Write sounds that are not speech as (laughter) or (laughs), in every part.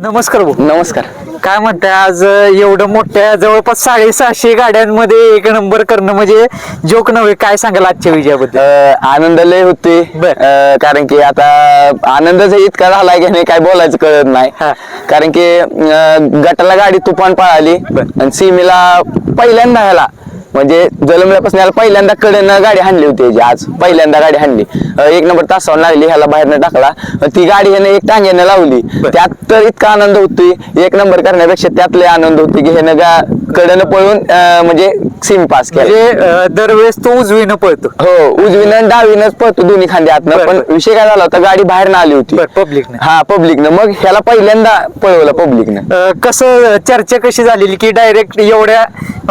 नमस्कार भाऊ. नमस्कार. काय म्हणताय आज एवढं मोठ्या जवळपास साडेसहाशे गाड्यांमध्ये एक नंबर करणं म्हणजे जोक नव्हे. काय सांगाल आजच्या विजयाबद्दल? आनंद लय होते कारण की आता आनंदच इतका झालाय की नाही काय बोलायचं कळत नाही. कारण की गटाला गाडी तुफान पळाली. आणि सीमेला पहिल्यांदा ह्याला. म्हणजे जलमल्यापासून याला पहिल्यांदा कडेनं गाडी हाणली होती याची आज पहिल्यांदा गाडी हाणली. एक नंबर तासावर लागली ह्याला बाहेरनं टाकला. ती गाडी ह्याने एक टांग्याने लावली. त्यात तर इतका आनंद होतोय एक नंबर करण्यापेक्षा त्यात लय आनंद होती की ह्यानं गा कडेनं पळून म्हणजे सीम पास केला. म्हणजे दरवेळेस तो उजवीनं पळतो. हो उजवीनं आणि डावीनच पळतो दोन्ही खांदे आतनं. पण. विषय काय झाला होता गाडी बाहेर आली होती. पब्लिकनं हा पब्लिकनं मग ह्याला पहिल्यांदा पळवलं पब्लिकनं कसं चर्चा कशी झालेली की डायरेक्ट एवढ्या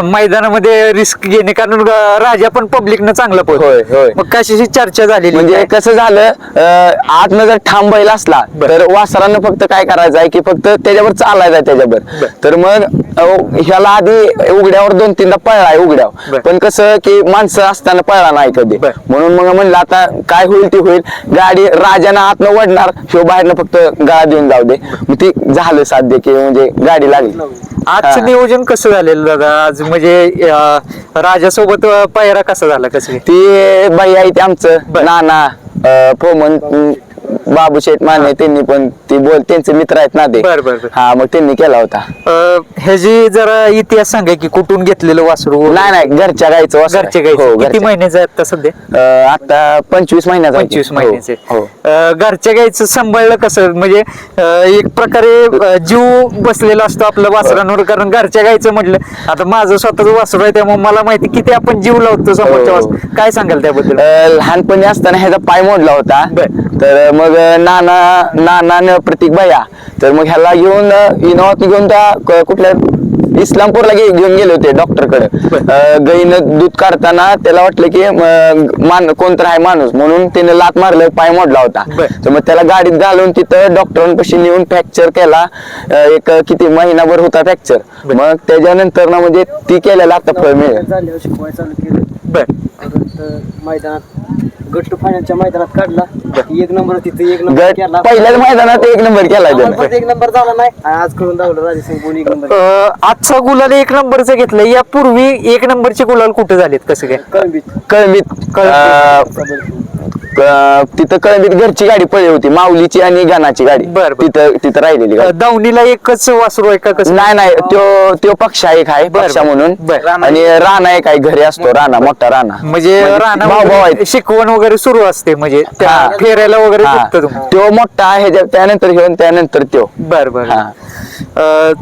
मैदानामध्ये रिस्क घेणे कारण राजा पण पब्लिकनं चांगला होय, होय. मग कशाची चर्चा झालेली म्हणजे काय? कसं झालं अं, आतनं जर ठाम बैल असला. तर वासरानं फक्त काय करायचं आहे की फक्त त्याच्यावर चालायचं आहे त्याच्यावर. तर मग अं, ह्याला आधी उघड्यावर दोन तीनदा पळलाय बर. उघड्यावर पण कसं की माणसं असताना पळला नाही कधी बर. म्हणून मग म्हणलं आता काय होईल ते होईल गाडी राजानं आतनं वडणार शिव बाहेरनं फक्त गाळा देऊन जाऊ दे मग ती झालं साध्य की म्हणजे गाडी लागली आजचं. नियोजन कसं झालेलं दादा आज म्हणजे राजासोबत पायरा कसा झाला कसं? ती बाई आहे ते आमचं. नाना अं, फोमन अं, बाबू शेठ माने त्यांनी पण ती बोल त्यांचे मित्र आहेत ना ते बर, बर, बर. हा मग त्यांनी केला होता अं, ह्याची जरा इतिहास सांगा की कुठून घेतलेलं वासरू नाही नाही घरच्या गायचं वासर घरचे आहे. गायचे हो किती घरच्या. महिन्याचं आहे आता सध्या अं, आता पंचवीस महिन्याचा आहे. पंचवीस हो, महिन्याचे हो अं, घरच्या गायचं सांभाळलं कसं म्हणजे अं, एक प्रकारे अं, जीव बसलेला असतो आपलं वासरांवर कारण घरच्या गायचं म्हटलं आता माझं स्वतःच वासरू आहे त्यामुळे मला माहिती किती आपण जीव लावतो समोरच्या हो. वासरू काय सांगाल त्याबद्दल अं, लहानपणी असताना ह्याचा पाय मोडला होता बर. तर मग नाना नानानं प्रतीक भैया. तर मग ह्याला घेऊन इनोवात घेऊन त्या क- कुठल्या इस्लामपूरला गे- घेऊन गेले होते डॉक्टरकडे गाईनं दूध काढताना त्याला वाटलं की मान कोणतर आहे माणूस. म्हणून त्याने लात मारलं पाय मोडला होता. तर मग त्याला गाडीत घालून तिथं डॉक्टरांपाशी नेऊन फ्रॅक्चर केला. एक किती महिनाभर होता फ्रॅक्चर मग त्याच्यानंतर ना म्हणजे ती केलेला आता फळ मिळेल. मैदानात गट्टू फायनलच्या मैदानात काढला. एक नंबर तिथे एक नंबर गट केला. पहिल्याच मैदानात एक नंबर केलाय आम्हाला त्यानं. परत एक नंबर झाला नाही. आणि आज करून दावलं राजेसिंग कोणी एक नंबर. अं, आजचा गुलाल एक नंबरचं घेतलं यापूर्वी एक नंबरचे गुलाल कुठे झालेत कसं काय? कळंबीत. कळंबीत. अं, तिथं कळंबीत घरची गाडी पडली होती माऊलीची आणि गानाची गाडी बर, बर. तिथं तिथं राहिलेली गाडी दावणीला एकच वासरू आहे का कसं नाही नाही तो तो पक्षा एक आहे बर, पक्षा बर. म्हणून. आणि राणा एक आहे घरी असतो राणा मोठा राणा म्हणजे राणा भाऊ भाऊ वगैरे आहेत शिकवण वगैरे सुरू असते म्हणजे त्या हा. फेऱ्याला वगैरे हा. बघतो तुम्ही तो मोठा आहे त्यानंतर घेऊन त्यानंतर तो बर बर हा. अं,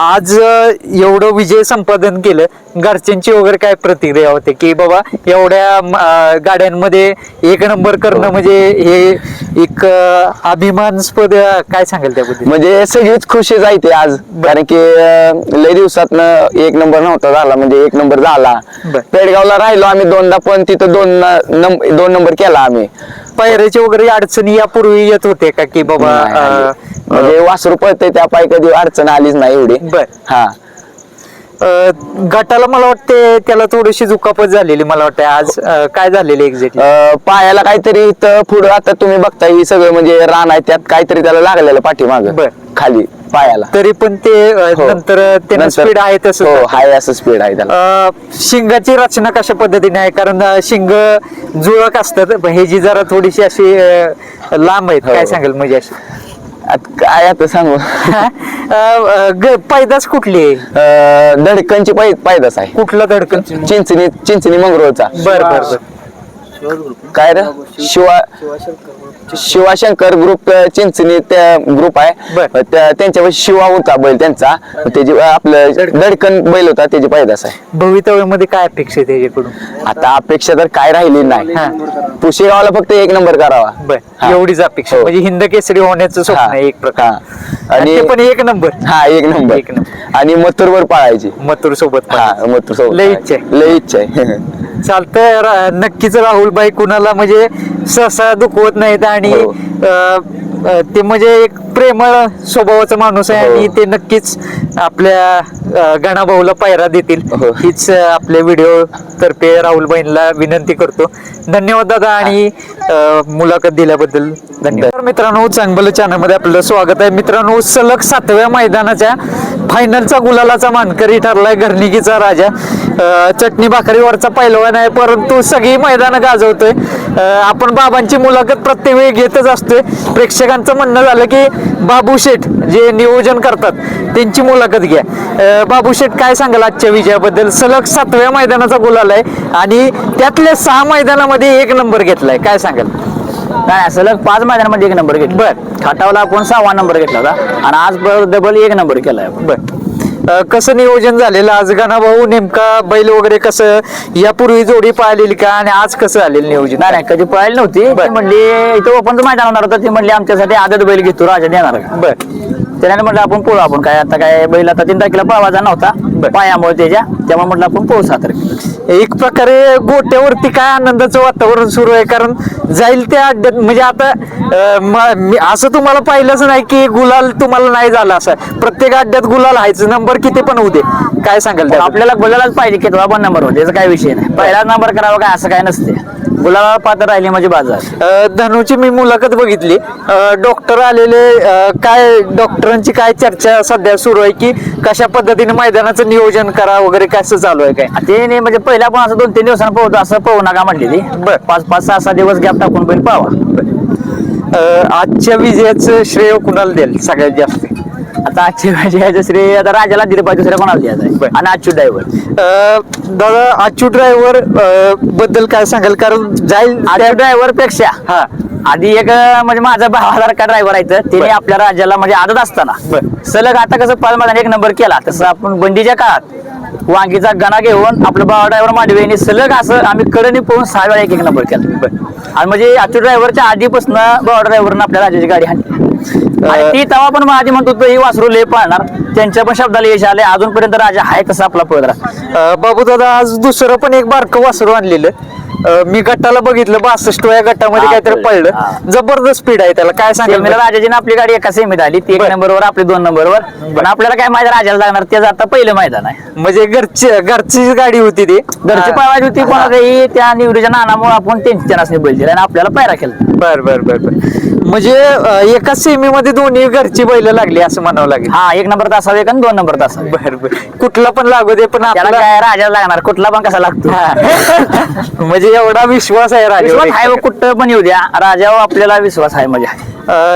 आज एवढं विजय संपादन केलं. घरच्यांची वगैरे काय प्रतिक्रिया होते की बाबा एवढ्या गाड्यांमध्ये एक नंबर करणं म्हणजे हे एक अभिमानास्पद काय सांगाल त्याबद्दल म्हणजे सगळीच खुशीच आहे ते आज कारण की लय दिवसात एक नंबर नव्हता झाला म्हणजे एक नंबर झाला. पेडगावला राहिलो आम्ही दोनदा पण तिथं दोन दोन नंबर केला आम्ही. पायऱ्याची वगैरे अडचणी यापूर्वी येत होते का की बाबा म्हणजे वासरू पळतंय त्या पाय कधी अडचण आलीच नाही एवढी. बर. हा. अं, गटाला मला वाटते त्याला थोडीशी दुखापत झालेली मला वाटते आज. अं, काय झालेली एक्झॅक्टली अं, पायाला काहीतरी इथं पुढं आता तुम्ही बघता ही सगळं म्हणजे रान आहे त्यात काहीतरी त्याला लागलेलं पाठीमाग. बर. खाली पायाला. तरी पण ते अं, हो. नंतर त्यानं नंतर- स्पीड आहे तसं हो हाय असं स्पीड आहे त्याला. अं, शिंगाची रचना कशा पद्धतीने आहे? कारण अं, शिंग जुळक असतात पण हे जी जरा थोडीशी अशी अं, लांब आहेत हो. काय सांगाल म्हणजे अशी? आता काय आता सांगू? (laughs) अं, ग- पैदास कुठली आहे? अं, धडकनची पाय पायदास आहे. कुठलं धडकन? चिंचणी चिंचणी मंगरोळचा. बर बर बर. काय रे? शिवा शिवाशंकर ग्रुप अं, चिंचणी त्या ग्रुप आहे. बर. त्या- त्यांच्यापाशी शिवा होता बैल त्यांचा. त्याची आपलं धडकन बैल होता त्याची पायदास आहे. भवितव्यामध्ये काय अपेक्षा आहे त्याच्याकडून? आता अपेक्षा तर काय राहिली नाही. हा. पुशेगावला फक्त एक नंबर करावा. बर. हा. एवढीच अपेक्षा. हो. म्हणजे हिंद केसरी होण्याचं स्वप्न आहे एक प्रकार. हा. आणि ते पण एक नंबर. हा एक नंबर. एक नंबर. आणि मथुरवर पाळायची. मथुर सोबत हा मथुर सोबत लय इच्छा आहे. लय इच्छा आहे. (laughs) चालतंय रा- नक्कीच राहुलबाई कुणाला म्हणजे सहसा दुखवत नाहीत आणि हो. अं, अं, ते म्हणजे एक प्रेमळ स्वभावाचा माणूस आहे हो. आणि ते नक्कीच आपल्या गणाभाऊला पायरा देतील. हो. हीच आपल्या व्हिडिओ तर्फे राहुल बहिणीला विनंती करतो. धन्यवाद दादा आणि मुलाखत दिल्याबद्दल धन्यवाद. तर मित्रांनो चांगलं चॅनलमध्ये आपलं स्वागत आहे. मित्रांनो सलग सातव्या मैदानाच्या फायनलचा गुलालाचा मानकरी ठरलाय घरणिकीचा राजा. चटणी भाकरीवरचा पैलवान आहे परंतु सगळी मैदानं गाजवतोय. आपण बाबांची मुलाखत प्रत्येक वेळी घेतच असतोय. प्रेक्षकांचं म्हणणं झालं की बाबू शेठ जे नियोजन करतात त्यांची मुलाखत घ्या. बाबू शेठ काय सांगाल आजच्या विजयाबद्दल? सलग सातव्या मैदानाचा गुलाल आहे आणि त्यातल्या सहा मैदानामध्ये एक नंबर घेतलाय. काय सांगाल? नाही सलग पाच मैदानामध्ये एक नंबर घेतला. बर. खाटावला आपण सहावा नंबर घेतला होता. आणि आज डबल एक नंबर केलाय. बर. अं, कसं नियोजन झालेलं? आज गाणा भाऊ नेमका बैल वगैरे कसं यापूर्वी जोडी पाहिलेली का? आणि आज कसं आलेलं नियोजन? नाही नाही कधी पळायला नव्हती ती म्हणली इथं ओपनचं मैदान होणार होतं ती म्हणली आमच्यासाठी आदत बैल घेतो राजा देणार. का बर. त्याने म्हटलं आपण पळू आपण. काय आता काय बैल आता तीन तारखेला पळवायचा नव्हता पायामुळे त्याच्या त्यामुळे म्हटलं आपण पळू सात तारखेला. एक प्रकारे गोट्यावरती काय आनंदाचं वातावरण सुरू आहे? कारण जाईल त्या अड्ड्यात म्हणजे आता अं, म- मी- असं तुम्हाला पाहिलंच नाही की गुलाल तुम्हाला नाही झाला असं. प्रत्येक अड्ड्यात गुलाल हायचं नंबर किती पण होऊ दे. काय सांगाल पण त्याबद्दल? आपल्याला गुलालाच पाहिजे की पण नंबर होते त्याचा काही विषय नाही. पहिला नंबर करावा काय असं काय नसते. गुलाला पात्र राहिली म्हणजे बाजार. अं, धनुची मी मुलाखत बघितली. डॉक्टर आलेले अं, काय डॉक्टरांची काय चर्चा सध्या सुरू आहे की कशा पद्धतीने मैदानाचं नियोजन करा वगैरे कसं चालू आहे काय? ते नाही म्हणजे पहिला पण असं दोन तीन दिवसांना पळवतो असं पळू नका म्हटली ती. बर. पाच पाच सहा सहा दिवस गॅप टाकून बैल पावा. अं, आजच्या विजयाचं श्रेय कुणाला देईल? सगळ्यात जास्त. आता आजची भाजी ह्याचं श्रेय आता राजाला दिलं पाहिजे दुसऱ्या कोणाला द्यायचं आहे? बर. आणि आजची ड्रायव्हर अं, दादा आजू ड्रायव्हरबद्दल काय सांगाल? कारण जाईल आजच्या ड्रायव्हरपेक्षा. हा. आधी एक अं, म्हणजे माझा भावासारखा ड्रायव्हर आहे तर त्याने बर. आपल्या राज्याला म्हणजे आदत असताना बर. सलग आता कसं पाल मैदान एक नंबर केला. तसं आपण बंदीच्या काळात वांगीचा गणा घेऊन आपलं भावा ड्रायव्हर मांडवेने सलग असं आम्ही कडनी पळून सहा वेळा एक एक नंबर केला. आणि म्हणजे आजच्या ड्रायव्हरच्या आधीपासून भावा ड्रायव्हरनं आपल्या राज्याची गाडी हाणली. आणि ती तेव्हा पण आधी म्हणतो ही वासरू लय पाळणार. त्यांच्या पण शब्दाला यश आले अजूनपर्यंत राजा आहे तसा आपला पळ राहा. बाबू दादा आज दुसरं पण एक बारकं वासरू आणलेलं मी गटाला बघितलं बासष्ट या गटामध्ये हा, काहीतरी. पडलं जबरदस्त स्पीड आहे त्याला. काय सांगाल? सेमीला राजाजीने आपली गाडी एका सेमीत आली ती एक बर. नंबरवर आपली दोन नंबरवर. पण आपल्याला काय माहिती राजाला लागणार त्याचं आता पहिलं मैदान आहे. म्हणजे घरची घरची गाडी होती ती? घरची पळवायची होती कोणालाही त्या निवडीच्या नानामुळे आपण त्यांची त्यांना बैल दिला आणि आपल्याला पायरा केला. बर बर बर बर. म्हणजे अं, एका सेमीमध्ये दोन्ही घरची बैल लागली असं म्हणावं लागेल. हा एक नंबर तासावा एक आणि दोन नंबर तासावा बर बर. कुठला पण लागू दे पण त्याला आपला काय राजाला लागणार कुठला पण कसा लागतो. हा. (laughs) म्हणजे एवढा विश्वास आहे विश्वास आहे राजा कुठं पण येऊ द्या. राजावर आपल्याला विश्वास आहे म्हणजे.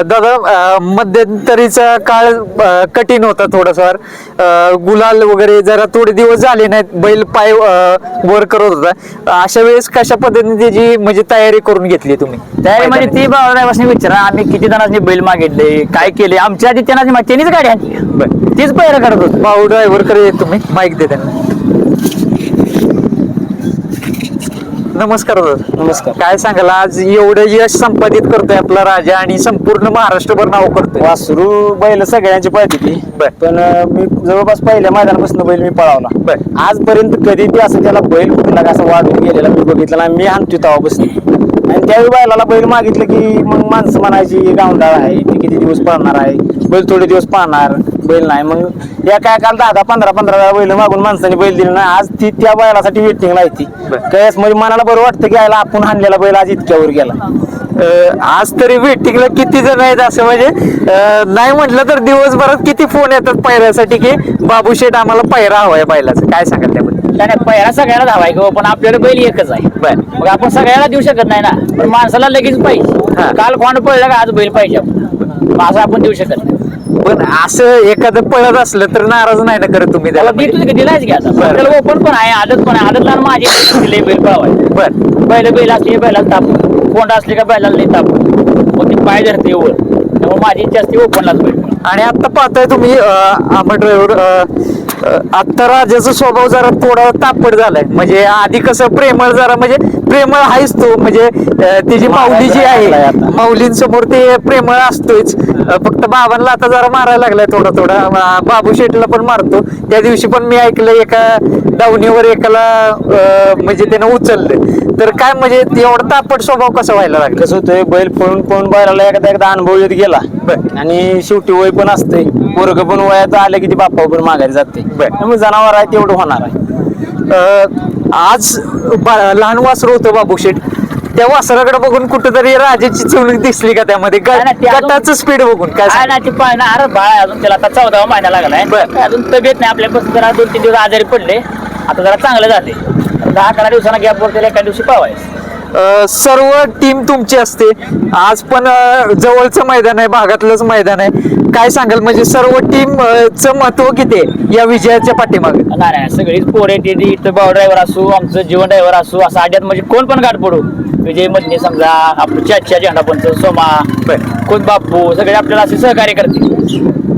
दादा अं, मध्यंतरीचा काळ अं, कठीण होता थोडाफार. अं, गुलाल वगैरे जरा थोडे दिवस झाले नाहीत बैल पाय अं, वर करत होता. अशा वेळेस कशा पद्धतीने त्याची म्हणजे तयारी करून घेतली तुम्ही? त्यावेळी म्हणजे ती बाबासाहेबांनी विचारा आम्ही किती जणांनी बैल मागितले काय केले? आमच्या आधी त्यांना त्यांनीच गाडी आणली. तीच पैर करत होतो. भाऊ ड्रायव्हरकडे तुम्ही माईक दे त्यांना. नमस्कार दादा. नमस्कार. काय सांगाल आज एवढं यश संपादित करतोय आपला राजा आणि संपूर्ण महाराष्ट्रभर नाव करतोय. वासरू बैल सगळ्यांची पळते ती. बर. पण अं, मी जवळपास पहिल्या मैदानापासून बैल मी पळावला. बर. आजपर्यंत कधी बी असं त्याला बैल कुठला का असं वाढून गेलेला मी बघितलं नाही. मी आणतो तेव्हापासून. आणि त्यावेळी बैलाला बैल मागितलं की मग माणसं म्हणायची गावंडाळ आहे ती किती दिवस पळणार आहे? बैल थोडे दिवस पाळणार बैल नाही. मग या काय काल दहा दहा पंधरा पंधरा वेळा बैल मागून माणसाने बैल दिले नाही. आज ती त्या बैलासाठी वेटिंग नाही ती. बर. कळस म्हणजे मनाला बरं वाटतं की यायला आपण हाणलेला बैल आज इतक्यावर गेला. अं, आज तरी वेटिंगला किती जण आहेत असं म्हणजे नाही म्हटलं तर दिवसभरात किती फोन येतात पायऱ्यासाठी की बाबू शेठ आम्हाला पायरा हवाय बैलाचं. काय सांगाल त्याबद्दल? त्याने पहिला सगळ्याला धावाय किंवा पण आपल्याला बैल एकच आहे. बर. मग आपण सगळ्याला देऊ शकत नाही ना. पण माणसाला लगेच पाहिजे. हा. काल कोण पळलं का आज बैल पाहिजे आपण. असं आपण देऊ शकत नाही. पण असं एखादं पळत असलं तर नाराज नाही ना करत तुम्ही त्याला? देतो दिलाच घ्या. त्याला ओपन पण आहे आदत पण आहे. आदतला माझी दिले बैल पळवाय बर. बैल बैल असली बैलाला तापून कोंड असली का बैलाला नाही तापून मग ती पाय धरते वर त्यामुळे माझी इच्छा असते ओपनलाच बैल. आणि आता पाहताय तुम्ही आंबा ड्रायव्हर आता राजाचा स्वभाव जरा थोडा तापट झालाय. म्हणजे आधी कसं प्रेमळ जरा म्हणजे प्रेमळ आहेच तो म्हणजे अं, त्याची माऊली जी आहे माऊलींसमोर ते प्रेमळ असतोच फक्त बाबांना आता जरा मारायला लागलाय थोडा थोडा. बाबू शेठला पण मारतो. त्या दिवशी पण मी ऐकलं एका दावणीवर एकाला म्हणजे त्यानं उचललं. तर काय म्हणजे एवढा तापट स्वभाव कसा व्हायला लागला? कसं होतंय बैल पळून पळून बैलाला एकदा एकदा अनुभव येत गेला. आणि शेवटी वय पण असते पोरग पण वयात आलं की ती बाप्पा पण माघारी जाते त्यामुळे जनावर आहे तेवढं होणार आहे. अं, आज बा- लहान वासर होतं बाबू शेठ. त्या वासराकडे बघून कुठेतरी राजाची चुणूक दिसली का त्यामध्ये? नाही, नाही, ते अजून- गटाचं स्पीड बघून काय काय? ना ती पाहणं अरे बाळ आहे अजून त्याला आता चौदावा महिना लागलाय. बरं. अजून तब्येत नाही आपल्यापासून जरा दोन तीन दिवस आजारी पडले. आता जरा चांगलं जाते. दहा अकरा दिवसांना गॅपवर त्याला एका दिवशी पावायचं. अं, सर्व टीम तुमची असते. आज पण अं, जवळचं मैदान आहे भागातलंच मैदान आहे. काय सांगाल? म्हणजे सर्व टीम च महत्त्व किती आहे या विजयाच्या पाठीमागे? नाही नाही सगळीच पोरे ते इथं भाऊ ड्रायव्हर असू आमचं जीवन ड्रायव्हर असू असं आड्यात म्हणजे कोण पण गाठ पडू. विजय मधने समजा आपलं चाच्या झेंडा पंच सोमा. कोण बापू सगळे आपल्याला असे सहकार्य करते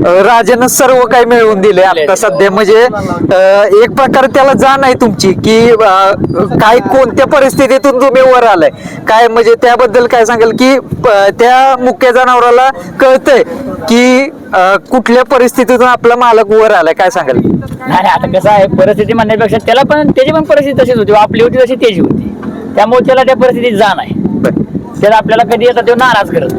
अं, राजानं सर्व काही मिळवून दिले आता सध्या म्हणजे अं, एक प्रकारे त्याला जाण आहे तुमची की अं, काय कोणत्या परिस्थितीतून तुम्ही वर आलाय? काय म्हणजे त्याबद्दल काय सांगाल की अं, त्या मुख्य जनावराला कळतंय की अं, कुठल्या परिस्थितीतून आपला मालक वर आलाय? काय सांगाल? नाही नाही, आता कसं आहे परिस्थिती म्हणण्यापेक्षा त्याला पण त्याची पण परिस्थिती तशीच होती. आपली होती तशी त्याची होती. त्यामुळे त्याला त्या परिस्थितीत जाण आहे. त्याला आपल्याला कधी येतात ते नाराज करत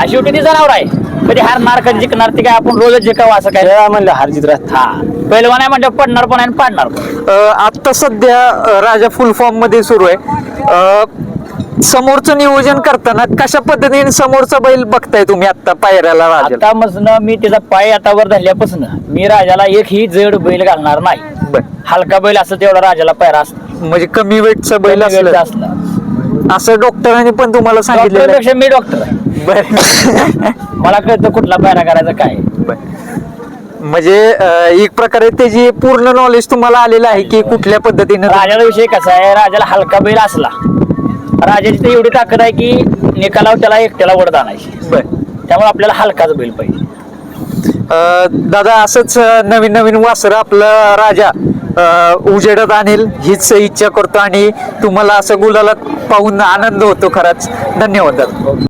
आणि शेवटी ती जनावर आहे. कधी हारणार कधी जिंकणार ते काय आपण रोजच जिंकावं असं काय? खेळा म्हणलं हारजीत राहत. हा. पहिलवान आहे म्हणजे पडणार पण आहे आणि पाडणार पण. आता सध्या अ, राजा फुल फॉर्ममध्ये सुरू आहे. अ, समोरचं नियोजन करताना कशा पद्धतीने समोरचा बैल बघताय तुम्ही आता पायऱ्याला राजा? आता मसन मी त्याचा पाय आता वर धरल्यापासून मी राजाला एकही जड बैल घालणार नाही. हलका बैल असं तेवढा राजाला पायरा असतो म्हणजे कमी वेटचा बैल असलं. असला. असं डॉक्टरांनी पण तुम्हाला सांगितलेलं आहे. डॉक्टरपेक्षा मी डॉक्टर आहे. बरं. मला कळतं कुठला पायरा करायचा काय. म्हणजे अ, एक प्रकारे त्याची पूर्ण नॉलेज तुम्हाला आलेलं आहे की कुठल्या पद्धतीने राजाला विषय कसा आहे? राजाला हलका बैल असला. राजाची तर एवढी ताकद आहे की निकालावर त्याला एकट्याला वडत आणायची. त्यामुळे आपल्याला हलकाच बैल पाहिजे. अ, दादा असंच अ, नवीन नवीन वासर आपलं राजा अ, उजेडात आणेल हीच इच्छा करतो आणि तुम्हाला असं गुलाला पाहून आनंद होतो खरंच. धन्यवाद दादा.